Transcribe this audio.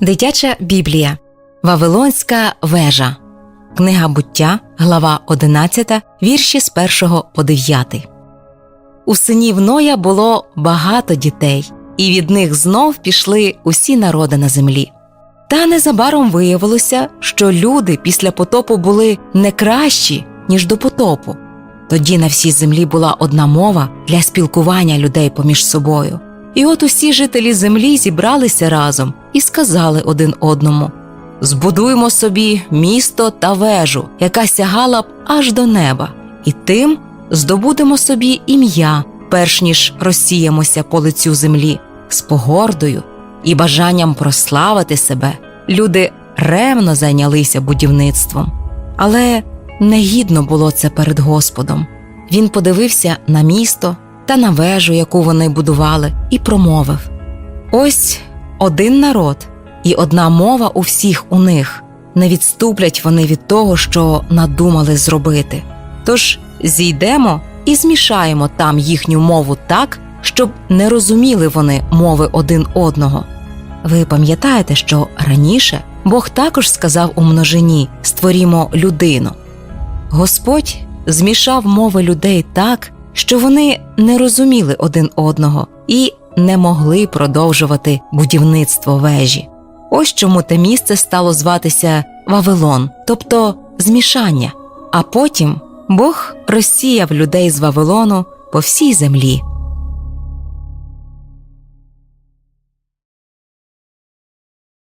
Дитяча Біблія Вавилонська вежа Книга буття, глава 11, вірші з 1 по 9. У синів Ноя було багато дітей, і від них знов пішли усі народи на землі. Та незабаром виявилося, що люди після потопу були не кращі, ніж до потопу. Тоді на всій землі була одна мова для спілкування людей поміж собою. І от усі жителі землі зібралися разом і сказали один одному: Збудуємо собі місто та вежу, яка сягала б аж до неба, і тим здобудемо собі ім'я, перш ніж розсіємося по лицю землі, з погордою і бажанням прославити себе. Люди ревно зайнялися будівництвом, але негідно було це перед Господом. Він подивився на місто та на вежу, яку вони будували, і промовив: Ось один народ і одна мова у всіх у них. Не відступлять вони від того, що надумали зробити. Тож зійдемо і змішаємо там їхню мову так, щоб не розуміли вони мови один одного. Ви пам'ятаєте, що раніше Бог також сказав у множині створімо людину. Господь змішав мови людей так, що вони не розуміли один одного і не могли продовжувати будівництво вежі. Ось чому те місце стало зватися Вавилон, тобто змішання. А потім Бог розсіяв людей з Вавилону по всій землі.